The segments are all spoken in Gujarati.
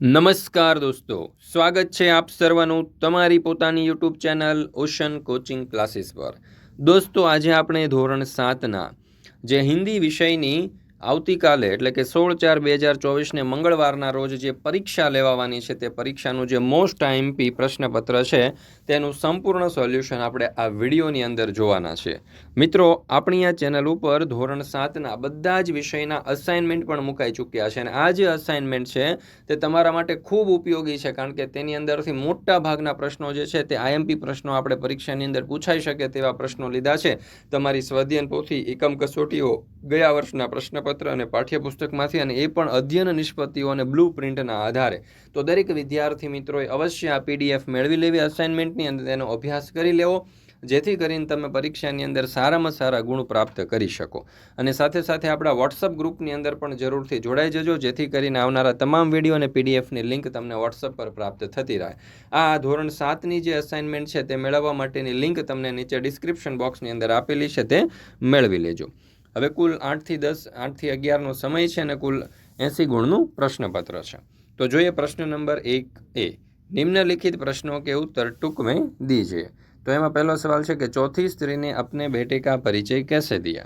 નમસ્કાર દોસ્તો, સ્વાગત છે આપ સર્વનું તમારી પોતાની YouTube channel ocean coaching classes પર. દોસ્તો, આજે આપણે ધોરણ સાતના, જે હિન્દી વિષયની આવતીકાલે, એટલે કે સોળ ચાર બે હજાર ચોવીસને મંગળવારના રોજ જે પરીક્ષા લેવાવાની છે, તે પરીક્ષાનું જે મોસ્ટ આઈએમપી પ્રશ્નપત્ર છે તેનું સંપૂર્ણ સોલ્યુશન આપણે આ વિડીયોની અંદર જોવાના છે. મિત્રો, આપણી આ ચેનલ ઉપર ધોરણ સાતના બધા જ વિષયના અસાઇનમેન્ટ પણ મુકાઈ ચૂક્યા છે અને આ જે અસાઇનમેન્ટ છે, તે તમારા માટે ખૂબ ઉપયોગી છે કારણ કે તેની અંદરથી મોટા ભાગના પ્રશ્નો જે છે, તે આઈએમપી પ્રશ્નો આપણે પરીક્ષાની અંદર પૂછાઈ શકે તેવા પ્રશ્નો લીધા છે. તમારી સ્વાધ્યન પોથી એકમ કસોટીઓ, ગયા વર્ષના પ્રશ્નપત્ર અને પાઠ્યપુસ્તકમાંથી અને એ પણ અધ્યયન નિષ્પત્તિઓ અને બ્લુ પ્રિન્ટના આધારે. તો દરેક વિદ્યાર્થી મિત્રોએ અવશ્ય આ પીડીએફ મેળવી લેવી. અસાઇનમેન્ટની અંદર તેનો અભ્યાસ કરી લેવો, જેથી કરીને તમે પરીક્ષાની અંદર સારામાં સારા ગુણ પ્રાપ્ત કરી શકો. અને સાથે સાથે આપણા વોટ્સઅપ ગ્રુપની અંદર પણ જરૂરથી જોડાઈ જજો, જેથી કરીને આવનારા તમામ વીડિયો અને પીડીએફની લિંક તમને વોટ્સઅપ પર પ્રાપ્ત થતી રહે. આ ધોરણ સાતની જે અસાઇનમેન્ટ છે તે મેળવવા માટેની લિંક તમને નીચે ડિસ્ક્રિપ્શન બોક્સની અંદર આપેલી છે તે મેળવી લેજો. હવે કુલ આઠથી દસ આઠથી અગિયારનો સમય છે અને કુલ એંસી ગુણનું પ્રશ્નપત્ર છે. તો જોઈએ પ્રશ્ન નંબર એક એ. નિમ્નલિખિત પ્રશ્નો કે ઉત્તર ટૂંક में दीजिए तो એમાં પહેલો સવાલ છે કે ચોથી સ્ત્રી ने अपने बेटे का परिचय कैसे दिया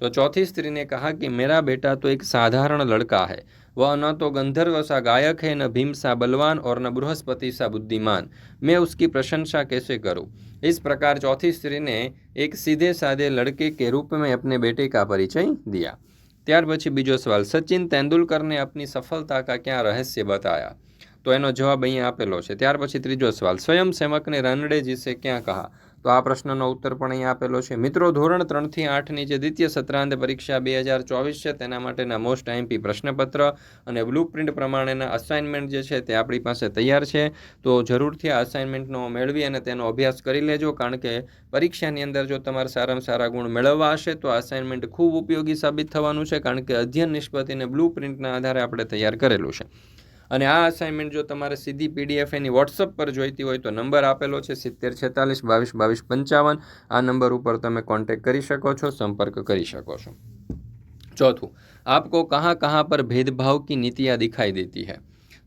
तो चौथी स्त्री ने कहा कि मेरा बेटा तो एक साधारण लड़का है वह न तो गंधर्व सा गायक है न भीम सा बलवान और न बृहस्पति सा बुद्धिमान मैं उसकी प्रशंसा कैसे करूं इस प्रकार चौथी स्त्री ने एक सीधे साधे लड़के के रूप में अपने बेटे का परिचय दिया ત્યાર પછી બીજો સવાલ, સચિન તેંડુલકરને આપની સફળતા કા ક્યાં રહસ્ય બતાયા? તો એનો જવાબ અહીંયા આપેલો છે. ત્યાર પછી ત્રીજો સવાલ, સ્વયંસેવકને રનડેજીસે ક્યાં કહા? તો આ પ્રશ્નનો ઉત્તર પણ અહીંયા આપેલો છે. મિત્રો, ધોરણ ત્રણથી આઠની જે દ્વિતીય સત્રાંત પરીક્ષા બે હજાર ચોવીસ છે, તેના માટેના મોસ્ટ આઈમ્પી પ્રશ્નપત્ર અને બ્લુ પ્રિન્ટ પ્રમાણેના અસાઇનમેન્ટ જે છે, તે આપણી પાસે તૈયાર છે. તો જરૂરથી આ અસાઇનમેન્ટનો મેળવી અને તેનો અભ્યાસ કરી લેજો, કારણ કે પરીક્ષાની અંદર જો તમારે સારામાં સારા ગુણ મેળવવા હશે, તો અસાઇનમેન્ટ ખૂબ ઉપયોગી સાબિત થવાનું છે, કારણ કે અધ્યયન નિષ્પતિને બ્લુ પ્રિન્ટના આધારે આપણે તૈયાર કરેલું છે. અને આ અસાઇનમેન્ટ જો તમારે સીધી પીડીએફ એની વોટ્સઅપ પર જોઈતી હોય તો નંબર આપેલો છે સિત્તેર છેતાલીસ બાવીસ બાવીસ પંચાવન આ નંબર ઉપર તમે કોન્ટેક્ટ કરી શકો છો સંપર્ક કરી શકો છો चौथू आपको कहाँ कहाँ पर भेदभाव की नीतियाँ दिखाई देती है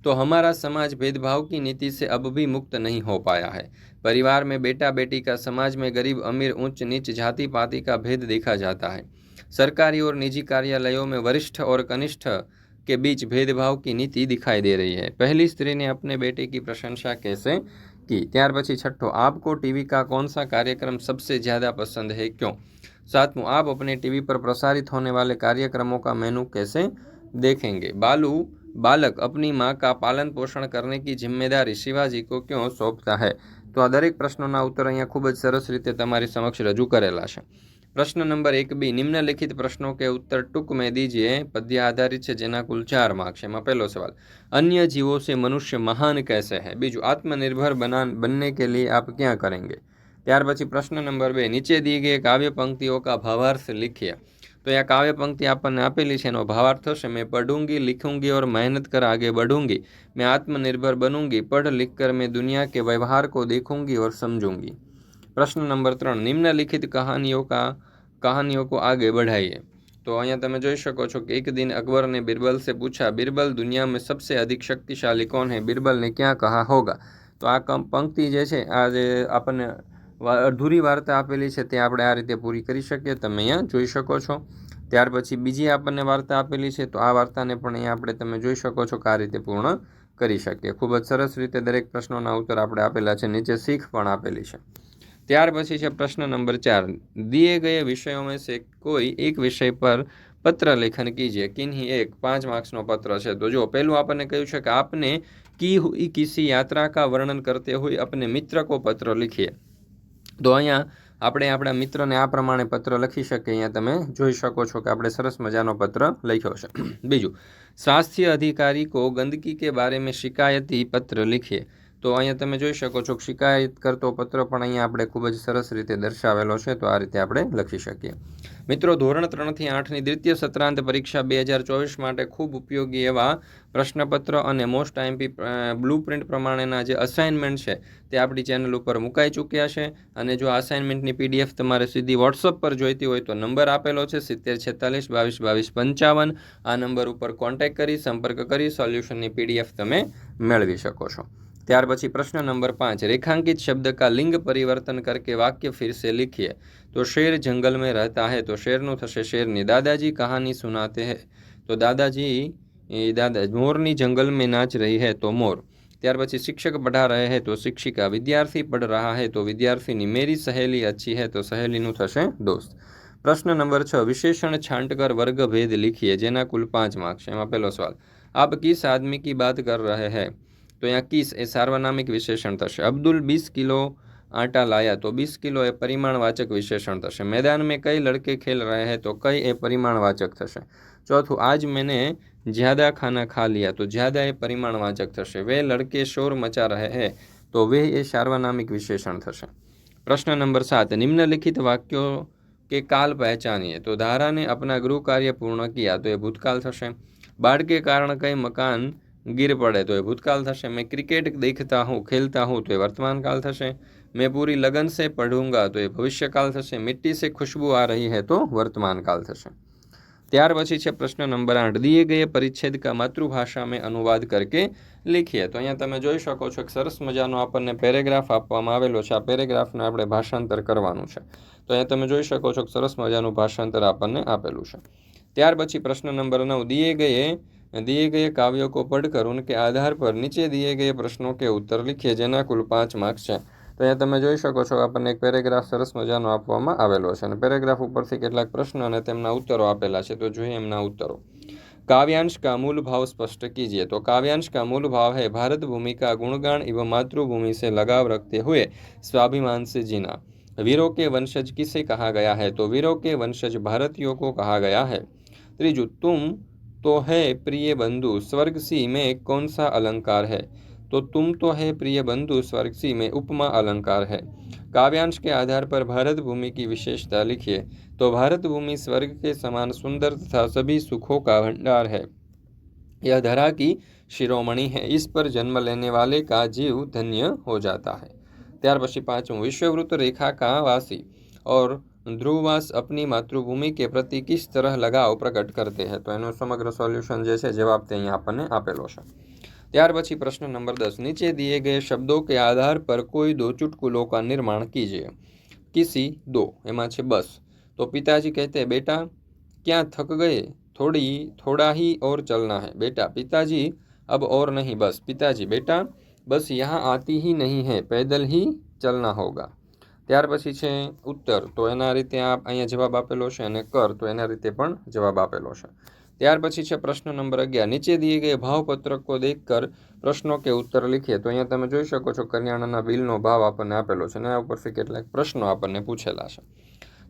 तो हमारा समाज भेदभाव की नीति से अब भी मुक्त नहीं हो पाया है परिवार में बेटा बेटी का समाज में गरीब अमीर ऊंच नीच जाति पाति का भेद देखा जाता है सरकारी और निजी कार्यालयों में वरिष्ठ और कनिष्ठ के बीच भेदभाव की नीति दिखाई दे रही है पहली स्त्री ने अपने बेटे की प्रशंसा कैसे की ત્યાર પછી છઠ્ઠો आपको टीवी का कौन सा कार्यक्रम सबसे ज़्यादा पसंद है क्यों सातवां आप अपने टीवी पर प्रसारित होने वाले कार्यक्रमों का मेनू कैसे देखेंगे बालू बालक अपनी माँ का पालन पोषण करने की जिम्मेदारी शिवाजी को क्यों सौंपता है તો આ દરેક પ્રશ્નોના ઉત્તર અહીંયા ખૂબ જ સરસ રીતે તમારી સમક્ષ રજૂ કરેલા છે પ્રશ્ન નંબર એક બી નિમ્નલિખિત પ્રશ્નો કે ઉત્તર ટૂંક में दीजिए પદ્ય આધારિત છે જેના કુલ ચાર માર્ક છે એમાં પહેલો સવાલ अन्य जीवों से मनुष्य महान कैसे है બીજું आत्मनिर्भर बना बनने के लिए आप क्या करेंगे ત્યાર પછી પ્રશ્ન નંબર બે નીચે દી ગઈ કાવ્ય પંક્તિઓ કા ભાવાર્થ लिखिए તો આ કાવ્ય પંક્તિ આપણને આપેલી છે એનો ભાવાર્થ થશે મેં पढ़ूंगी लिखूंगी और मेहनत कर आगे बढ़ूंगी मैं आत्मनिर्भर बनूंगी पढ़ लिख कर मैं दुनिया के व्यवहार को देखूंगी और समझूंगी પ્રશ્ન નંબર ત્રણ નિમ્નલિખિત કહાનીઓ કા કહાનીઓ કો આગે બઢાઈએ. તો અહીંયા તમે જોઈ શકો છો કે એક દિન અકબરને બિરબલ સે પૂછા બિરબલ દુનિયામાં સબસે અધિક શક્તિશાલી કોણ હે? બિરબલને ક્યાં કહા હોગા? તો આ કમ, પંક્તિ જે છે, આ જે આપણને અધૂરી વાર્તા આપેલી છે, તે આપણે આ રીતે પૂરી કરી શકીએ. તમે અહીંયા જોઈ શકો છો. ત્યાર પછી બીજી આપણને વાર્તા આપેલી છે, તો આ વાર્તાને પણ અહીંયા આપણે તમે જોઈ શકો છો કે આ રીતે પૂર્ણ કરી શકીએ. ખૂબ જ સરસ રીતે દરેક પ્રશ્નોના ઉત્તર આપણે આપેલા છે. નીચે શીખ પણ આપેલી છે. ત્યાર પછી છે પ્રશ્ન નંબર ચાર. દિએ ગયે વિષયોમાં સે કોઈ એક વિષય પર પત્ર લેખન કીજે. કિન્હી એક, પાંચ માર્ક્સનો પત્ર છે. તો જો પહેલું આપણને કહ્યું છે કે આપને કી હુઈ કિસી યાત્રા કા વર્ણન કરતે હોય આપને મિત્ર કો પત્ર લખીએ. તો અહીંયા આપણે આપણા મિત્રને આ પ્રમાણે પત્ર લખી શકીએ. અહીંયા તમે જોઈ શકો છો કે આપણે સરસ મજાનો પત્ર લખ્યો છે. બીજું, સ્વાસ્થ્ય અધિકારી કો ગંદકી કે બારે મેં શિકાયતી પત્ર લખીએ. તો અહીંયા તમે જોઈ શકો છો શિકાયત કરતો પત્ર પણ અહીંયા આપણે ખૂબ જ સરસ રીતે દર્શાવેલો છે, તો આ રીતે આપણે લખી શકીએ. મિત્રો, ધોરણ ત્રણથી આઠની દ્વિતીય સત્રાંત પરીક્ષા બે હજાર ચોવીસ માટે ખૂબ ઉપયોગી એવા પ્રશ્નપત્ર અને મોસ્ટ આઈમ્પી બ્લુ પ્રિન્ટ પ્રમાણેના જે અસાઇનમેન્ટ છે, તે આપણી ચેનલ ઉપર મુકાઈ ચૂક્યા છે. અને જો અસાઇનમેન્ટની પીડીએફ તમારે સીધી વોટ્સઅપ પર જોઈતી હોય તો નંબર આપેલો છે, સિત્તેર છેતાલીસ, બાવીસ બાવીસ, પંચાવન. આ નંબર ઉપર કોન્ટેક્ટ કરી, સંપર્ક કરી સોલ્યુશનની પીડીએફ તમે મેળવી શકો છો. ત્યાર પછી પ્રશ્ન નંબર પાંચ રેખાંકિત શબ્દ કા લિંગ પરિવર્તન કરકે વાક્ય फिर से लिखिए તો શેર જંગલ में रहता है તો શેરનું થશે શેરની દાદાજી કહાની સુનાતે હૈ તો દાદાજી એ દાદા મોરની જંગલ में नाच रही है તો મોર ત્યાર પછી શિક્ષક પઢા રહે હૈ તો શિક્ષિકા વિદ્યાર્થી પઢ રહા હૈ તો વિદ્યાર્થીની મેરી સહેલી અચ્છી હૈ તો સહેલીનું થશે દોસ્ત પ્રશ્ન નંબર છ વિશેષણ છાંટકર વર્ગ ભેદ લીખીએ જેના કુલ પાંચ માર્ક છે એમાં પહેલો સવાલ આપ કિસ આદમી કી બાત કર રહે હૈ તો અહીંયા કિસ એ સાર્વનામિક વિશેષણ થશે. અબ્દુલ બીસ કિલો આટા લાયા તો બીસ કિલો એ પરિમાણવાચક વિશેષણ થશે. મેદાન મેં કઈ લડકે ખેલ રહે હે તો કઈ એ પરિમાણવાચક થશે. ચોથું, આજ મેને જ્યાદા ખાના ખા લિયા તો જ્યાદા એ પરિમાણવાચક થશે. વે લડકે શોર મચા રહે હે તો વે એ સાર્વનામિક વિશેષણ થશે. પ્રશ્ન નંબર સાત, નિમ્નલિખિત વાક્યો કે કાલ પહેચાનીએ તો ધારાને અપના ગૃહ કાર્ય પૂર્ણ કિયા તો એ ભૂતકાલ થશે. બાળકે કારણ કંઈ મકાન ગીર પડે તો એ ભૂતકાળ થશે. મેં ક્રિકેટ દેખતા હું, ખેલતા હું તો એ વર્તમાનકાલ થશે. મેં પૂરી લગન સે પઢૂંગા તો એ ભવિષ્યકાલ થશે. મિટ્ટી સે ખુશ્બુ આ રહી હે તો વર્તમાનકાલ થશે. ત્યાર પછી છે પ્રશ્ન નંબર આઠ. દિએ ગયે પરિચ્છેદ કા માતૃભાષા મેં અનુવાદ કરકે લીખીએ. તો અહીંયા તમે જોઈ શકો છો કે સરસ મજાનો આપણને પેરેગ્રાફ આપવામાં આવેલો છે. આ પેરેગ્રાફને આપણે ભાષાંતર કરવાનું છે. તો અહીંયા તમે જોઈ શકો છો કે સરસ મજાનું ભાષાંતર આપણને આપેલું છે. ત્યાર પછી પ્રશ્ન નંબર નવ. દિએ ગયે दिए गए काव्यों को पढ़कर उनके आधार पर नीचे दिए गए प्रश्नों के उत्तर लिखिए જેના કુલ પાંચ માર્ક્સ છે તો અહીંયા તમે જોઈ શકો છો આપણને એક પેરેગ્રાફ સરસ મજાનો આપવામાં આવેલો છે અને પેરેગ્રાફ ઉપરથી કેટલાક પ્રશ્ન અને તેમના ઉત્તરો આપેલા છે તો જોઈએ એમના ઉત્તરો काव्यांश का मूल भाव स्पष्ट कीजिए तो काव्यांश का मूल भाव है भारत भूमि का गुणगान एवं मातृभूमि से लगाव रखते हुए स्वाभिमान से जीना वीरों के वंशज किसे कहा गया है तो वीरों के वंशज भारतीयों को कहा गया है त्रिजु तुम तो है प्रिय बंधु स्वर्ग सी में कौन सा अलंकार है तो तुम तो है प्रिय बंधु स्वर्ग सी में उपमा अलंकार है काव्यांश के आधार पर भारत भूमि की विशेषता लिखिए तो भारत भूमि स्वर्ग के समान सुंदर तथा सभी सुखों का भंडार है यह धरा की शिरोमणि है इस पर जन्म लेने वाले का जीव धन्य हो जाता है ત્યાર પછી પાંચમું વિશ્વવૃત્ત રેખા का वासी और ધ્રુવવાસ अपनी માતૃભૂમિ કે પ્રતિ કિસ તરહ લગાવ પ્રકટ કરતે હૈ તો એનું સમગ્ર સોલ્યુશન જે છે જવાબ તે અહીંયા આપણને આપેલો છે ત્યાર પછી પ્રશ્ન નંબર દસ નીચે दिए गए शब्दों के आधार पर कोई दो चुटकुलों का निर्माण कीजिए किसी दो એમાં છે બસ तो पिताजी कहते हैं बेटा क्या थक गए थोड़ी थोड़ा ही और चलना है बेटा पिताजी अब और नहीं बस पिताजी बेटा बस यहाँ आती ही नहीं है पैदल ही चलना होगा त्यार पी उत्तर तो एना रीते आप अँ जवाब आपेलो कर तो एना रीते जवाब आपेलो त्यार पी प्रश्न नंबर अगर नीचे दिए गए भावपत्रक को देख कर प्रश्नों के उत्तर लिखिए तो अँ ते जी सको करियाणा बिलो भाव अपन आपेलो पर के प्रश्नों अपन पूछेला है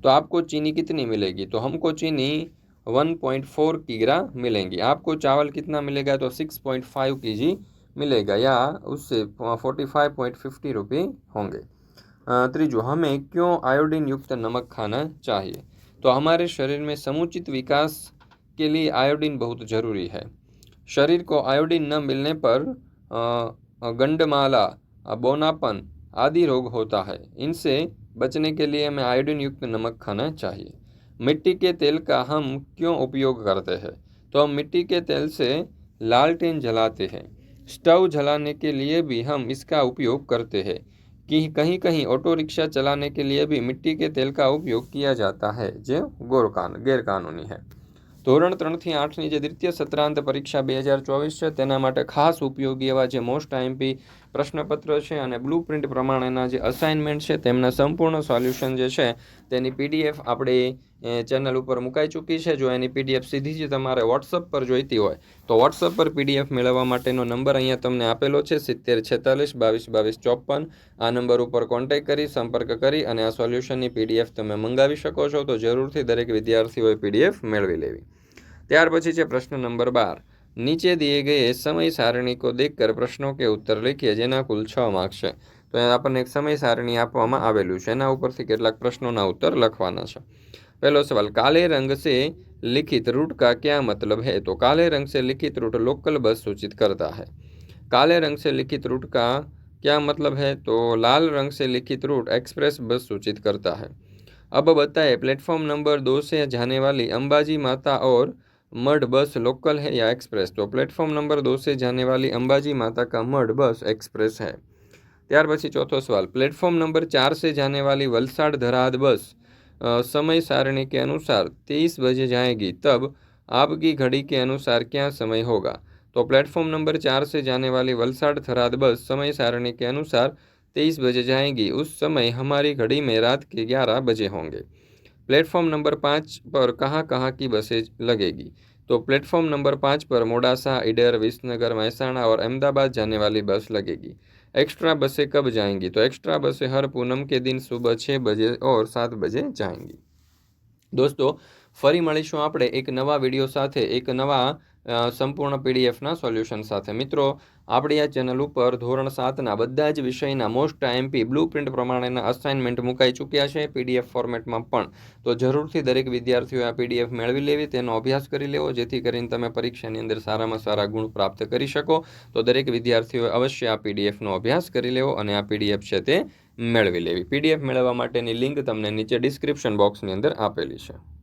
तो आपको चीनी कितनी मिलेगी तो हमको चीनी 1.4 पॉइंट कीगरा मिलेंगी आपको चावल कितना मिलेगा तो 6.5 पॉइंट मिलेगा या उससे 45.50 फाइव होंगे त्रिजु, हमें क्यों आयोडीन युक्त नमक खाना चाहिए? तो हमारे शरीर में समुचित विकास के लिए आयोडीन बहुत ज़रूरी है। शरीर को आयोडीन न मिलने पर गंडमाला बोनापन आदि रोग होता है। इनसे बचने के लिए हमें आयोडीन युक्त नमक खाना चाहिए। मिट्टी के तेल का हम क्यों उपयोग करते हैं? तो हम मिट्टी के तेल से लालटेन जलाते हैं। स्टव जलाने के लिए भी हम इसका उपयोग करते हैं। कि कहीं कहीं ऑटो रिक्शा चलाने के लिए भी मिट्टी के तेल का उपयोग किया जाता है जो ગોરકાન ગેરકાનૂની है ધોરણ ત્રણથી આઠની જે દ્વિતીય સત્રાંત પરીક્ષા બે હજાર ચોવીસ છે તેના માટે ખાસ ઉપયોગી એવા જે મોસ્ટ આઈએમપી પ્રશ્નપત્ર છે અને બ્લુ પ્રિન્ટ પ્રમાણેના જે અસાઇનમેન્ટ છે તેમના સંપૂર્ણ સોલ્યુશન જે છે તેની પીડીએફ આપણે ચેનલ ઉપર મુકાઈ ચૂકી છે. જો એની પીડીએફ સીધી જ તમારે વોટ્સઅપ પર જોઈતી હોય, તો વોટ્સઅપ પર પીડીએફ મેળવવા માટેનો નંબર અહીંયા તમને આપેલો છે, સિત્તેર છેતાલીસ, બાવીસ બાવીસ, ચોપન. આ નંબર ઉપર કોન્ટેક્ટ કરી, સંપર્ક કરી અને આ સોલ્યુશનની પીડીએફ તમે મંગાવી શકો છો. તો જરૂરથી દરેક વિદ્યાર્થીઓએ પીડીએફ મેળવી લેવી. ત્યાર પછી છે પ્રશ્ન નંબર બાર. નીચે દિए ગए સમય સારણી કો દેખકર પ્રશ્નો કે ઉત્તર લખીએ જેના કુલ છ માર્ક્સ છે તો આપણને એક સમય સારણી આપવામાં આવેલું છે એના ઉપરથી કેટલાક પ્રશ્નોના ઉત્તર લખવાના છે પહેલો સવાલ કાલે રંગ સે लिखित रूट का क्या मतलब है तो काले रंग से लिखित रूट लोकल बस सूचित करता है काले रंग से लिखित रूट का क्या मतलब है तो लाल रंग से लिखित रूट एक्सप्रेस बस सूचित करता है अब बताए प्लेटफॉर्म नंबर दो से जाने वाली अंबाजी माता और मड बस लोकल है या एक्सप्रेस तो प्लेटफॉर्म नंबर दो से जाने वाली अंबाजी माता का मड बस एक्सप्रेस है ત્યાર પછી ચોથો સવાલ प्लेटफॉर्म नंबर चार से जाने वाली वलसाड धराद बस अ, समय सारणी के अनुसार तेईस बजे जाएगी तब आपकी घड़ी के अनुसार क्या समय होगा तो प्लेटफॉर्म नंबर चार से जाने वाली वलसाड थराद बस समय सारणी के अनुसार तेईस बजे जाएगी उस समय हमारी घड़ी में रात के ग्यारह बजे होंगे प्लेटफॉर्म नंबर पाँच पर कहाँ कहाँ की बसें लगेगी तो प्लेटफॉर्म नंबर पाँच पर मोडासा इडर विसनगर महसाणा और अहमदाबाद जाने वाली बस लगेगी एक्स्ट्रा बसें कब जाएंगी तो एक्स्ट्रा बसें हर पूनम के दिन सुबह छः बजे और सात बजे जाएंगी દોસ્તો ફરી મળીશું આપણે એક નવા વિડીયો સાથે એક નવા અ, સંપૂર્ણ પીડીએફના સોલ્યુશન સાથે. મિત્રો, આપણી આ ચેનલ ઉપર ધોરણ સાતના બધા જ વિષયના મોસ્ટ આઈએમપી બ્લુ પ્રિન્ટ પ્રમાણેના અસાઇનમેન્ટ મુકાઈ ચૂક્યા છે પીડીએફ ફોર્મેટમાં પણ. તો જરૂરથી દરેક વિદ્યાર્થીઓએ આ પીડીએફ મેળવી લેવી, તેનો અભ્યાસ કરી લેવો, જેથી કરીને તમે પરીક્ષાની અંદર સારામાં સારા ગુણ પ્રાપ્ત કરી શકો. તો દરેક વિદ્યાર્થીઓએ અવશ્ય આ પીડીએફનો અભ્યાસ કરી લેવો અને આ પીડીએફ છે તે મેળવી લેવી. પીડીએફ મેળવવા માટેની લિંક તમને નીચે ડિસ્ક્રિપ્શન બોક્સની અંદર આપેલી છે.